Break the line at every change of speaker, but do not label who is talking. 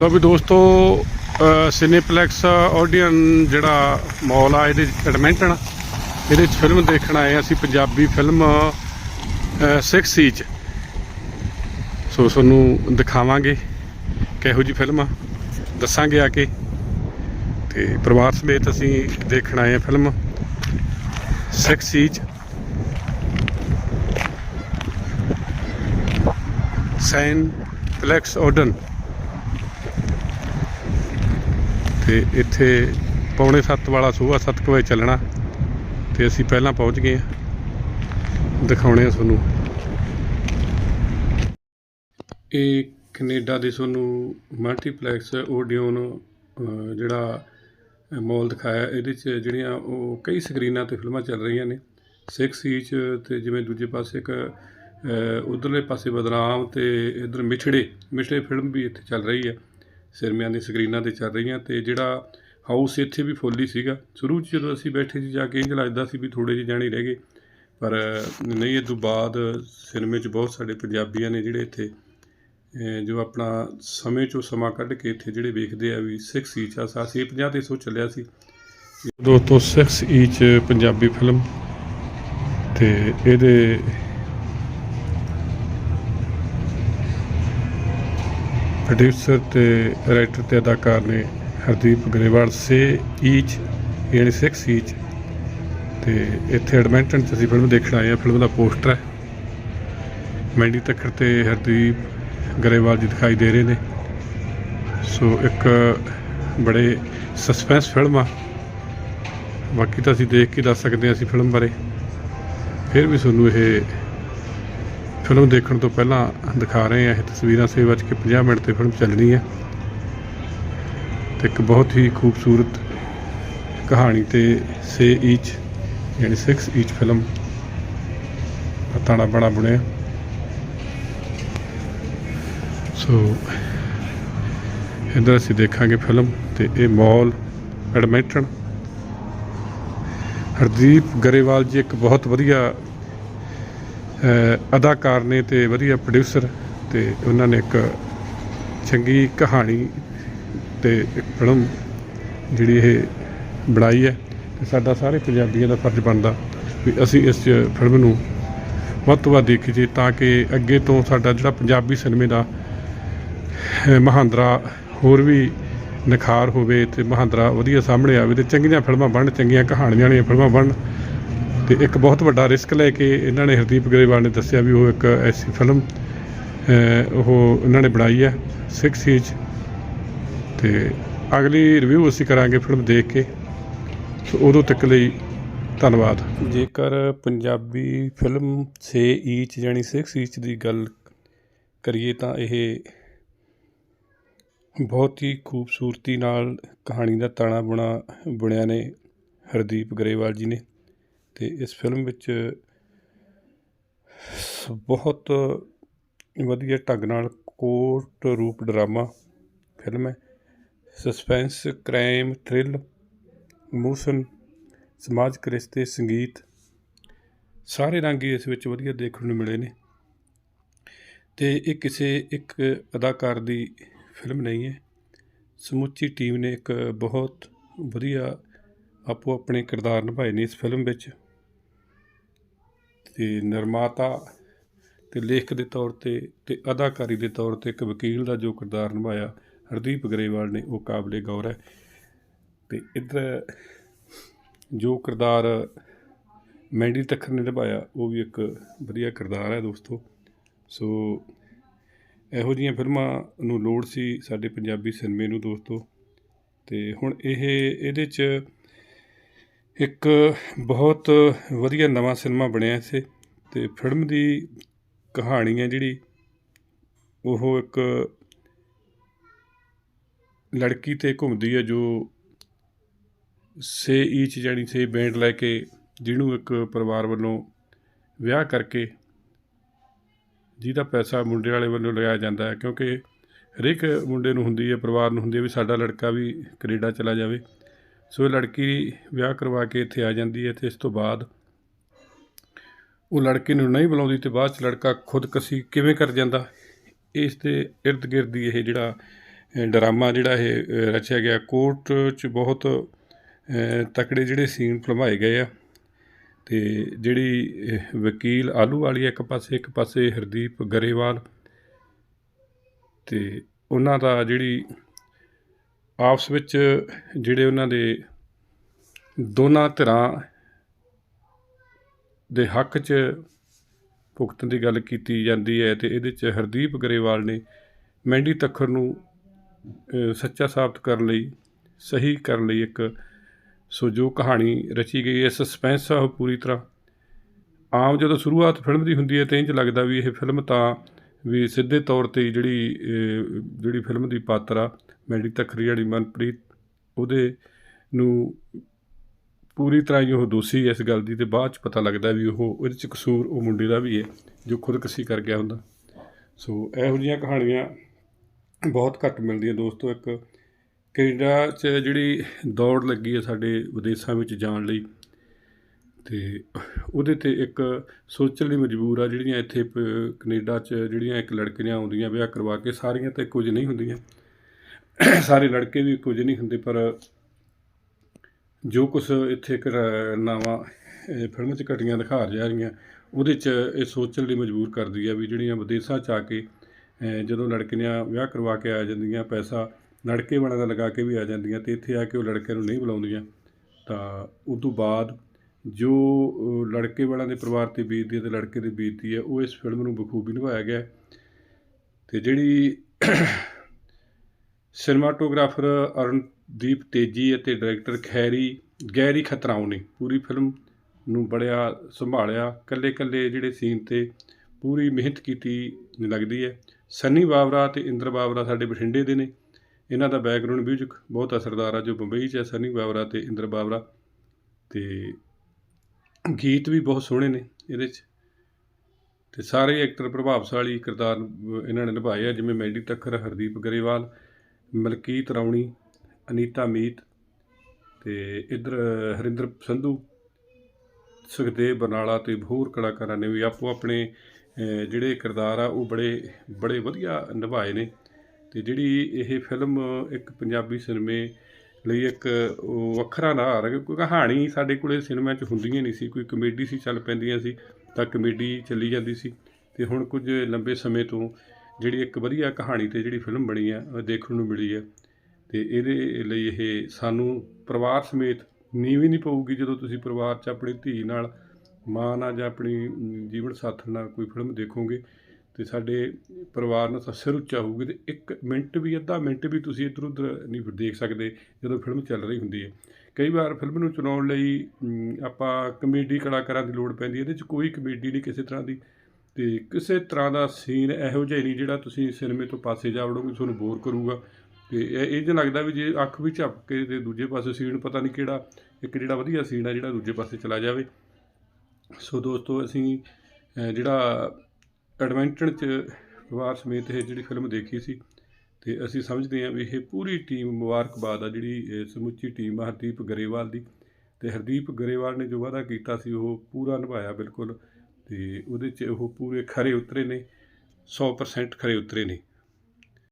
ਲੋ ਵੀ ਦੋਸਤੋ ਅ, ਸਿਨੇਪਲੈਕਸ ਆਡੀਅਨ ਜਿਹੜਾ ਮਾਲ ਆ ਇਹਦੇ ਐਡਮਿੰਟਨ ਇਹਦੇ 'ਚ ਫਿਲਮ ਦੇਖਣ ਆਏ ਹਾਂ ਅਸੀਂ ਪੰਜਾਬੀ ਫਿਲਮ 6 ਸੀਚ। ਸੋ ਤੁਹਾਨੂੰ ਦਿਖਾਵਾਂਗੇ ਕਿਹੋ ਜੀ ਫਿਲਮ ਆ ਦੱਸਾਂਗੇ ਆ ਕੇ। ਤੇ ਪਰਿਵਾਰ ਸਮੇਤ ਅਸੀਂ ਦੇਖਣ ਆਏ ਹਾਂ ਫਿਲਮ 6 ਸੀਚ। ਸੈਨ ਪਲੈਕਸ ਆਡੀਅਨ ਤੇ ਇੱਥੇ ਪੌਣੇ 7 ਵਾਲਾ ਸੂਆ 7 ਵਜੇ ਚੱਲਣਾ ਤੇ ਅਸੀਂ ਪਹਿਲਾਂ ਪਹੁੰਚ ਗਏ ਹਾਂ। ਦਿਖਾਉਣੇ ਆ ਤੁਹਾਨੂੰ। ਇਹ ਕੈਨੇਡਾ ਦੇ ਤੁਹਾਨੂੰ ਮਲਟੀਪਲੈਕਸ ਓਡੀਓਨ ਜਿਹੜਾ ਮਾਲ ਦਿਖਾਇਆ। ਇਹਦੇ 'ਚ ਜਿਹੜੀਆਂ ਉਹ ਕਈ ਸਕਰੀਨਾਂ ਤੇ ਫਿਲਮਾਂ ਚੱਲ ਰਹੀਆਂ ਨੇ। 6 ਇੰਚ ਤੇ ਜਿਵੇਂ ਦੂਜੇ ਪਾਸੇ ਇੱਕ ਉਧਰਲੇ ਪਾਸੇ ਬਦਨਾਮ ਤੇ ਇਧਰ ਮਿਛੜੇ ਮਿਛੜੇ ਫਿਲਮ ਵੀ ਇੱਥੇ ਚੱਲ ਰਹੀ ਹੈ ਸਿਰਮਿਆਂ ਦੀ ਸਕਰੀਨਾਂ ਤੇ ਚੱਲ ਰਹੀਆਂ ਤੇ ਜਿਹੜਾ ਹਾਊਸ ਇੱਥੇ ਵੀ ਫੁੱਲ ਹੀ ਸੀਗਾ। ਸ਼ੁਰੂ 'ਚ ਜਦੋਂ ਅਸੀਂ ਬੈਠੇ ਸੀ, ਜਾ ਕੇ ਇੰਜ ਲੱਗਦਾ ਸੀ ਵੀ ਥੋੜੇ ਜਿਹੇ ਜਾਣੇ ਰਹਿ ਗਏ। ਪਰ, ਨਹੀਂ, ਇਹ ਤੋਂ ਬਾਅਦ ਸਿਨੇਮੇ 'ਚ ਬਹੁਤ ਸਾਡੇ ਪੰਜਾਬੀਆਂ ਨੇ ਜਿਹੜੇ ਇੱਥੇ ਜੋ ਆਪਣਾ ਸਮੇਂ 'ਚੋਂ ਸਮਾਂ ਕੱਢ ਕੇ ਇੱਥੇ ਜਿਹੜੇ ਵੇਖਦੇ ਆ ਵੀ 6 ਈਚ e ਆ, ਸਾਸੀ 50 ਤੇ ਸੋ ਚੱਲਿਆ ਸੀ। ਦੋਸਤੋ 6 ਈਚ e ਪੰਜਾਬੀ ਫਿਲਮ ਤੇ ਇਹਦੇ ਪ੍ਰੋਡਿਊਸਰ ਤੇ ਰਾਈਟਰ ਤੇ ਅਦਾਕਾਰ ਨੇ ਹਰਦੀਪ ਗਰੇਵਾਲ ਸੇ ਈਚ ਯਾਨੀ 6 ਈਚ ਤੇ ਇੱਥੇ ਐਡਮਿੰਟਨ ਚ ਅਸੀਂ ਫਿਲਮ ਦੇਖਣ ਆਏ ਆ ਫਿਲਮ ਦਾ ਪੋਸਟਰ ਹੈ। ਮੈਂਡੀ ਤੱਕਰ ਤੇ ਹਰਦੀਪ ਗਰੇਵਾਲ ਜੀ ਦਿਖਾਈ ਦੇ ਰਹੇ ਨੇ। ਸੋ ਇੱਕ ਬੜੇ ਸਸਪੈਂਸ ਫਿਲਮ ਆ। ਬਾਕੀ ਤਾਂ ਅਸੀਂ ਦੇਖ ਕੇ ਦੱਸ ਸਕਦੇ ਹਾਂ ਅਸੀਂ ਫਿਲਮ ਬਾਰੇ। ਫਿਰ ਵੀ ਤੁਹਾਨੂੰ ਇਹ ਫਿਲਮ ਦੇਖਣ ਤੋਂ ਪਹਿਲਾਂ ਦਿਖਾ ਰਹੇ ਹਾਂ, ਇਹ ਤਸਵੀਰਾਂ ਸੇ ਵੱਜ ਕੇ 50 ਮਿੰਟ ਤੇ ਫਿਲਮ ਚੱਲਣੀ ਹੈ। ਤੇ ਇੱਕ ਬਹੁਤ ਹੀ ਖੂਬਸੂਰਤ ਕਹਾਣੀ ਤੇ ਸੇ ਈਚ, ਯਾਨੀ 6 ਈਚ ਫਿਲਮ ਤਾਣਾ ਬਣਾ ਬਣਿਆ ਸੋ, ਇੱਧਰ ਅਸੀਂ ਦੇਖਾਂਗੇ ਫਿਲਮ ਤੇ ਇਹ ਮਾਲ ਐਡਮਿੰਟਨ। ਹਰਦੀਪ ਗਰੇਵਾਲ ਜੀ ਇੱਕ ਬਹੁਤ ਵਧੀਆ ਅਦਾਕਾਰ ਨੇ ਤੇ ਵਧੀਆ ਪ੍ਰੋਡਿਊਸਰ ਤੇ ਉਹਨਾਂ ਨੇ ਇੱਕ ਚੰਗੀ ਕਹਾਣੀ ਤੇ ਫਿਲਮ ਜਿਹੜੀ ਇਹ ਬਣਾਈ ਹੈ ਤੇ ਸਾਡਾ ਸਾਰੇ ਪੰਜਾਬੀਆਂ ਦਾ ਫਰਜ਼ ਬਣਦਾ ਵੀ ਅਸੀਂ ਇਸ ਫਿਲਮ ਨੂੰ ਵੱਧ ਤੋਂ ਵੱਧ ਦੇਖੀਏ ਤਾਂ ਕਿ ਅੱਗੇ ਤੋਂ ਸਾਡਾ ਜਿਹੜਾ ਪੰਜਾਬੀ ਸਿਨੇਮੇ ਦਾ ਮਹਾਂਦਰਾ ਹੋਰ ਵੀ ਨਿਖਾਰ ਹੋਵੇ ਤੇ ਮਹਾਂਦਰਾ ਵਧੀਆ ਸਾਹਮਣੇ ਆਵੇ ਤੇ ਚੰਗੀਆਂ ਫਿਲਮਾਂ ਬਣਨ, ਚੰਗੀਆਂ ਕਹਾਣੀਆਂ ਵਾਲੀਆਂ ਫਿਲਮਾਂ ਬਣਨ ਤੇ ਇੱਕ ਬਹੁਤ ਵੱਡਾ ਰਿਸਕ ਲੈ ਕੇ ਇਹਨਾਂ ਨੇ ਹਰਦੀਪ ਗਰੇਵਾਲ ਨੇ ਦੱਸਿਆ ਵੀ ਉਹ ਇੱਕ ਐਸੀ ਫਿਲਮ ਉਹ ਇਹਨਾਂ ਨੇ ਬਣਾਈ ਹੈ 6 ਸੀਜ। ਤੇ ਅਗਲੀ ਰਿਵਿਊ ਅਸੀਂ ਕਰਾਂਗੇ ਫਿਲਮ ਦੇਖ ਕੇ। ਸੋ ਉਦੋਂ ਤੱਕ ਲਈ ਧੰਨਵਾਦ। ਜੇਕਰ ਪੰਜਾਬੀ ਫਿਲਮ 6 ਈਚ ਜਾਨੀ 6 ਈਚ ਦੀ ਗੱਲ ਕਰੀਏ ਤਾਂ ਇਹ ਬਹੁਤ ਹੀ ਖੂਬਸੂਰਤੀ ਨਾਲ ਕਹਾਣੀ ਦਾ ਤਾਣਾ ਬੁਣਾ ਬੁਣਿਆ ਨੇ ਹਰਦੀਪ ਗਰੇਵਾਲ ਜੀ ਨੇ। ਤੇ ਇਸ ਫਿਲਮ ਵਿੱਚ ਸ- ਬਹੁਤ ਵਧੀਆ ਢੰਗ ਨਾਲ ਕੋਟ ਰੂਪ ਡਰਾਮਾ ਫਿਲਮ ਹੈ। ਸਸਪੈਂਸ ਕ੍ਰਾਈਮ ਥ੍ਰਿਲ ਇਮੋਸ਼ਨ ਸਮਾਜਿਕ ਰਿਸ਼ਤੇ ਸੰਗੀਤ, ਸਾਰੇ ਰੰਗ ਹੀ ਇਸ ਵਿੱਚ ਵਧੀਆ ਦੇਖਣ ਨੂੰ ਮਿਲੇ ਨੇ। ਤੇ ਇਹ ਕਿਸੇ ਇੱਕ ਅਦਾਕਾਰ ਦੀ ਫਿਲਮ ਨਹੀਂ ਹੈ। ਸਮੁੱਚੀ ਟੀਮ ਨੇ ਇੱਕ ਬਹੁਤ ਵਧੀਆ ਆਪੋ ਆਪਣੇ ਕਿਰਦਾਰ ਨਿਭਾਏ ਨੇ ਇਸ ਫਿਲਮ ਵਿੱਚ। ਤੇ ਨਿਰਮਾਤਾ ਤੇ ਲੇਖਕ ਦੇ ਤੌਰ ਤੇ ਤੇ ਅਦਾਕਾਰੀ ਦੇ ਤੌਰ ਤੇ ਇੱਕ ਵਕੀਲ ਦਾ ਜੋ ਕਿਰਦਾਰ ਨਿਭਾਇਆ, ਹਰਦੀਪ ਗਰੇਵਾਲ ਨੇ, ਉਹ ਕਾਬਲੇ ਗੌਰ ਹੈ। ਤੇ ਇੱਧਰ ਜੋ ਕਿਰਦਾਰ ਮੈਂਡੀ ਤੱਕਰ ਨੇ ਨਿਭਾਇਆ, ਉਹ ਵੀ ਇੱਕ ਵਧੀਆ ਕਿਰਦਾਰ ਹੈ ਦੋਸਤੋ। ਸੋ ਇਹੋ ਜਿਹੀਆਂ ਫਿਲਮਾਂ ਨੂੰ ਲੋੜ ਸੀ ਸਾਡੇ ਪੰਜਾਬੀ ਸਿਨੇਮੇ ਨੂੰ ਦੋਸਤੋ। ਤੇ ਹੁਣ ਇਹ, ਇਹਦੇ 'ਚ ਇੱਕ ਬਹੁਤ ਵਧੀਆ ਨਵਾਂ ਸਿਨੇਮਾ ਬਣਿਆ ਇੱਥੇ ਅਤੇ ਫਿਲਮ ਦੀ ਕਹਾਣੀ ਹੈ ਜਿਹੜੀ, ਉਹ ਇੱਕ ਲੜਕੀ ਤੇ ਘੁੰਮਦੀ ਹੈ ਜੋ ਸੇ ਈਚ ਜਾਣੀ ਸੇ ਬੈਂਡ ਲੈ ਕੇ ਜਿਹਨੂੰ ਇੱਕ ਪਰਿਵਾਰ ਵੱਲੋਂ ਵਿਆਹ ਕਰਕੇ ਜਿਹਦਾ ਪੈਸਾ ਮੁੰਡੇ ਵਾਲੇ ਵੱਲੋਂ ਲਗਾਇਆ ਜਾਂਦਾ ਹੈ ਕਿਉਂਕਿ ਹਰੇਕ ਮੁੰਡੇ ਨੂੰ ਹੁੰਦੀ ਹੈ, ਪਰਿਵਾਰ ਨੂੰ ਹੁੰਦੀ ਹੈ ਵੀ ਸਾਡਾ ਲੜਕਾ ਵੀ ਕੈਨੇਡਾ ਚਲਾ ਜਾਵੇ। ਸੋ ਇਹ ਲੜਕੀ ਵਿਆਹ ਕਰਵਾ ਕੇ ਇੱਥੇ ਆ ਜਾਂਦੀ ਹੈ ਤੇ ਇਸ ਤੋਂ ਬਾਅਦ ਉਹ ਲੜਕੇ ਨੂੰ ਨਹੀਂ ਬੁਲਾਉਂਦੀ ਤੇ ਬਾਅਦ ਚ ਲੜਕਾ ਖੁਦਕਸ਼ੀ ਕਿਵੇਂ ਕਰ ਜਾਂਦਾ? ਇਸ ਦੇ ਇਰਦ ਗਿਰਦ ਦੀ ਇਹ ਜਿਹੜਾ ਡਰਾਮਾ ਜਿਹੜਾ ਇਹ ਰਚਿਆ ਗਿਆ। ਕੋਰਟ 'ਚ ਬਹੁਤ ਤਕੜੇ ਜਿਹੜੇ ਸੀਨ ਫਿਲਮਾਏ ਗਏ ਆ ਤੇ ਜਿਹੜੀ ਵਕੀਲ ਆਲੂ ਵਾਲੀ ਇੱਕ ਪਾਸੇ ਇੱਕ ਪਾਸੇ ਹਰਦੀਪ ਗਰੇਵਾਲ ਤੇ ਉਹਨਾਂ ਦਾ ਜਿਹੜੀ ਆਪਸ ਵਿੱਚ ਜਿਹੜੇ ਉਹਨਾਂ ਦੇ ਦੋਨਾਂ ਧਿਰਾਂ ਦੇ ਹੱਕ 'ਚ ਭੁਗਤਣ ਦੀ ਗੱਲ ਕੀਤੀ ਜਾਂਦੀ ਹੈ ਤੇ ਇਹਦੇ 'ਚ ਹਰਦੀਪ ਗਰੇਵਾਲ ਨੇ ਮਹਿੰਦੀ ਤੱਖਰ ਨੂੰ ਸੱਚਾ ਸਾਬਤ ਕਰਨ ਲਈ, ਸਹੀ ਕਰਨ ਲਈ ਇੱਕ ਸੋ ਜੋ ਕਹਾਣੀ ਰਚੀ ਗਈ ਹੈ। ਸਸਪੈਂਸ ਆ ਉਹ ਪੂਰੀ ਤਰ੍ਹਾਂ। ਆਮ ਜਦੋਂ ਸ਼ੁਰੂਆਤ ਫਿਲਮ ਦੀ ਹੁੰਦੀ ਹੈ, ਤਾਂ ਇੰਜ ਲੱਗਦਾ ਵੀ ਇਹ ਫਿਲਮ ਤਾਂ ਵੀ ਸਿੱਧੇ ਤੌਰ ਤੇ ਜਿਹੜੀ ਜਿਹੜੀ ਫਿਲਮ ਦੀ ਪਾਤਰ ਆ ਮੈਡੀ ਤਖਰੀ ਵਾਲੀ ਮਨਪ੍ਰੀਤ, ਉਹਦੇ ਨੂੰ ਪੂਰੀ ਤਰ੍ਹਾਂ ਹੀ ਉਹ ਦੋਸ਼ੀ ਹੈ ਇਸ ਗੱਲ ਦੀ ਤੇ ਬਾਅਦ ਚ ਪਤਾ ਲੱਗਦਾ ਵੀ ਉਹ, ਉਹਦੇ ਚ ਕਸੂਰ ਉਹ ਮੁੰਡੇ ਦਾ ਵੀ ਹੈ ਜੋ ਖੁਦਕਸ਼ੀ ਕਰ ਗਿਆ ਹੁੰਦਾ। ਸੋ ਇਹੋ ਜਿਹੀਆਂ ਕਹਾਣੀਆਂ ਬਹੁਤ ਘੱਟ ਮਿਲਦੀਆਂ ਦੋਸਤੋ, ਇੱਕ ਕੈਨੇਡਾ 'ਚ ਜਿਹੜੀ ਦੌੜ ਲੱਗੀ ਹੈ ਸਾਡੇ ਵਿਦੇਸ਼ਾਂ ਵਿੱਚ ਜਾਣ ਲਈ। ਤੇ ਉਹਦੇ ਤੇ ਇੱਕ ਸੋਚਣ ਲਈ ਮਜਬੂਰ ਆ, ਜਿਹੜੀਆਂ ਇੱਥੇ ਪ- ਕਨੇਡਾ 'ਚ ਜਿਹੜੀਆਂ ਇੱਕ ਲੜਕੀਆਂ ਆਉਂਦੀਆਂ ਵਿਆਹ ਕਰਵਾ ਕੇ, ਸਾਰੀਆਂ ਤਾਂ ਇੱਕੋ ਕੁਝ ਨਹੀਂ ਹੁੰਦੀਆਂ। ਸਾਰੇ ਲੜਕੇ ਵੀ ਇੱਕੋ ਜਿਹੇ ਨਹੀਂ ਹੁੰਦੇ, ਪਰ ਜੋ ਕੁਛ ਇੱਥੇ ਘਟਨਾਵਾਂ ਇਹ ਫਿਲਮ 'ਚ ਘਟੀਆਂ ਦਿਖਾ ਜਾ ਰਹੀਆਂ, ਉਹਦੇ 'ਚ ਇਹ ਸੋਚਣ ਲਈ ਮਜਬੂਰ ਕਰਦੀ ਆ ਵੀ ਜਿਹੜੀਆਂ ਵਿਦੇਸ਼ਾਂ 'ਚ ਆ ਕੇ ਅਹ ਜਦੋਂ ਲੜਕੀਆਂ ਵਿਆਹ ਕਰਵਾ ਕੇ ਆ ਜਾਂਦੀਆਂ, ਪੈਸਾ ਲੜਕੇ ਵਾਲਿਆਂ ਦਾ ਲਗਾ ਕੇ ਵੀ ਆ ਜਾਂਦੀਆਂ ਤੇ ਇੱਥੇ ਆ ਕੇ ਉਹ ਲੜਕਿਆਂ ਨੂੰ ਨਹੀਂ ਬੁਲਾਉਂਦੀਆਂ, ਤਾਂ ਉਸ ਤੋਂ ਬਾਅਦ ਜੋ ਲੜਕੇ ਵਾਲਿਆਂ ਦੇ ਪਰਿਵਾਰ ਤੇ ਬੀਤਦੀ ਹੈ ਤੇ ਲੜਕੇ ਤੇ ਬੀਤਦੀ ਹੈ, ਉਹ ਇਸ ਫਿਲਮ ਨੂੰ ਬਖੂਬੀ ਨਿਭਾਇਆ ਗਿਆ ਹੈ। ਤੇ ਜਿਹੜੀ ਸਿਨੇਮਾਟੋਗ੍ਰਾਫਰ ਅਰਨਦੀਪ ਤੇਜੀ ਅਤੇ ਡਾਇਰੈਕਟਰ ਖੈਰੀ, ਗੈਰੀ ਖਤਰਾਉ ਨੇ ਪੂਰੀ ਫਿਲਮ ਨੂੰ ਬੜਿਆ ਸੰਭਾਲਿਆ। ਕੱਲੇ ਕੱਲੇ ਜਿਹੜੇ ਸੀਨ ਤੇ ਪੂਰੀ ਮਿਹਨਤ ਕੀਤੀ ਲੱਗਦੀ ਹੈ। ਸੰਨੀ ਬਾਬਰਾ ਤੇ ਇੰਦਰ ਬਾਬਰਾ ਸਾਡੇ ਬਠਿੰਡੇ ਦੇ ਨੇ। ਇਹਨਾਂ ਦਾ ਬੈਕਗ੍ਰਾਉਂਡ ਮਿਊਜ਼ਿਕ ਬਹੁਤ ਅਸਰਦਾਰ ਆ, ਜੋ ਬੰਬਈ 'ਚ ਹੈ। ਸੰਨੀ ਬਾਵਰਾ ਤੇ ਇੰਦਰ ਬਾਬਰਾ ਤੇ ਗੀਤ ਵੀ ਬਹੁਤ ਸੋਹਣੇ ਨੇ ਇਹਦੇ 'ਚ। ਤੇ ਸਾਰੇ ਐਕਟਰ ਪ੍ਰਭਾਵਸ਼ਾਲੀ ਕਿਰਦਾਰ ਇਹਨਾਂ ਨੇ ਨਿਭਾਏ ਆ, ਜਿਵੇਂ ਮੈਂਡੀ ਤੱਖਰ ਹਰਦੀਪ ਗਰੇਵਾਲ, ਮਲਕੀਤ ਰਾਉਣੀ ਅਨੀਤਾ ਮੀਤ ਤੇ ਇਧਰ ਹਰਿੰਦਰ ਸੰਧੂ, ਸੁਖਦੇਵ ਬਰਨਾਲਾ ਤੇ ਹੋਰ ਕਲਾਕਾਰਾਂ ਨੇ ਵੀ ਆਪੋ ਆਪਣੇ ਜਿਹੜੇ ਕਿਰਦਾਰ ਆ, ਉਹ ਬੜੇ ਬੜੇ ਵਧੀਆ ਨਿਭਾਏ ਨੇ। ਤੇ ਜਿਹੜੀ ਇਹ ਫਿਲਮ ਇੱਕ ਪੰਜਾਬੀ ਸਿਨੇਮੇ ਲਈ ਇੱਕ ਉਹ ਵੱਖਰਾ ਨਾਰ ਹੈ ਕਿਉਂਕਿ ਕਹਾਣੀ ਸਾਡੇ ਕੋਲੇ ਸਿਨੇਮਾ 'ਚ ਹੁੰਦੀਆਂ ਨਹੀਂ ਸੀ, ਕੋਈ ਕਮੇਡੀ ਸੀ ਚੱਲ ਪੈਂਦੀਆਂ ਸੀ, ਤਾਂ ਕਮੇਡੀ ਚੱਲੀ ਜਾਂਦੀ ਸੀ। ਤੇ ਹੁਣ ਕੁਝ ਲੰਬੇ ਸਮੇਂ ਤੋਂ ਜਿਹੜੀ ਇੱਕ ਵਧੀਆ ਕਹਾਣੀ ਤੇ ਜਿਹੜੀ ਫਿਲਮ ਬਣੀ ਆ ਦੇਖਣ ਨੂੰ ਮਿਲੀ ਹੈ ਤੇ ਇਹਦੇ ਲਈ ਇਹ ਸਾਨੂੰ ਪਰਿਵਾਰ ਸਮੇਤ ਨੀਂਹ ਹੀ ਨਹੀਂ ਪਊਗੀ ਜਦੋਂ ਤੁਸੀਂ ਪਰਿਵਾਰ 'ਚ ਆਪਣੀ ਧੀ ਨਾਲ ਮਾਂ ਨਾਲ ਜਾਂ ਆਪਣੀ ਜੀਵਨ ਸਾਥਣ ਨਾਲ ਕੋਈ ਫਿਲਮ ਦੇਖੋਗੇ। ਤੇ ਸਾਡੇ ਪਰਿਵਾਰ ਨਾਲ ਤਾਂ ਸਿਰ ਉੱਚਾ ਹੋਊਗੀ ਤੇ ਇੱਕ ਮਿੰਟ ਵੀ, ਅੱਧਾ ਮਿੰਟ ਵੀ ਤੁਸੀਂ ਇੱਧਰ ਉੱਧਰ ਨਹੀਂ ਦੇਖ ਸਕਦੇ ਜਦੋਂ ਫਿਲਮ ਚੱਲ ਰਹੀ ਹੁੰਦੀ ਹੈ। ਕਈ ਵਾਰ ਫਿਲਮ ਨੂੰ ਚਲਾਉਣ ਲਈ ਆਪਾਂ ਕਮੇਡੀ ਕਲਾਕਾਰਾਂ ਦੀ ਲੋੜ ਪੈਂਦੀ ਹੈ, ਇਹਦੇ 'ਚ ਕੋਈ ਕਮੇਡੀ ਨਹੀਂ ਕਿਸੇ ਤਰ੍ਹਾਂ ਦੀ। ਤੇ ਕਿਸੇ ਤਰ੍ਹਾਂ ਦਾ ਸੀਨ ਇਹੋ ਜਿਹਾ ਨਹੀਂ ਜਿਹੜਾ ਤੁਸੀਂ ਸਿਨੇਮੇ ਤੋਂ ਪਾਸੇ ਜਾ ਵੜੋਗੇ, ਤੁਹਾਨੂੰ ਬੋਰ ਕਰੂਗਾ। ਤੇ ਇਹ ਇਹ ਜਿਹਾ ਲੱਗਦਾ ਵੀ ਜੇ ਅੱਖ ਵੀ ਝਪਕ ਕੇ ਤੇ ਦੂਜੇ ਪਾਸੇ ਸੀਨ ਪਤਾ ਨਹੀਂ ਕਿਹੜਾ, ਇੱਕ ਜਿਹੜਾ ਵਧੀਆ ਸੀਨ ਆ ਜਿਹੜਾ ਦੂਜੇ ਪਾਸੇ ਚਲਾ ਜਾਵੇ। ਸੋ ਦੋਸਤੋ, ਅਸੀਂ ਜਿਹੜਾ ਐਡਵੈਂਚਰ ਚ ਪਰਿਵਾਰ ਸਮੇਤ ਇਹ ਜਿਹੜੀ ਫਿਲਮ ਦੇਖੀ ਸੀ ਤੇ ਅਸੀਂ ਸਮਝਦੇ ਹਾਂ ਵੀ ਇਹ ਪੂਰੀ ਟੀਮ ਮੁਬਾਰਕਬਾਦ ਆ, ਜਿਹੜੀ ਸਮੁੱਚੀ ਟੀਮ ਆ, ਹਰਦੀਪ ਗਰੇਵਾਲ ਦੀ। ਤੇ ਹਰਦੀਪ ਗਰੇਵਾਲ ਨੇ ਜੋ ਵਾਅਦਾ ਕੀਤਾ ਸੀ, ਉਹ ਪੂਰਾ ਨਿਭਾਇਆ ਬਿਲਕੁਲ ਤੇ ਉਹਦੇ 'ਚ ਉਹ ਪੂਰੇ ਖਰੇ ਉਤਰੇ ਨੇ 100% ਖਰੇ ਉਤਰੇ ਨੇ।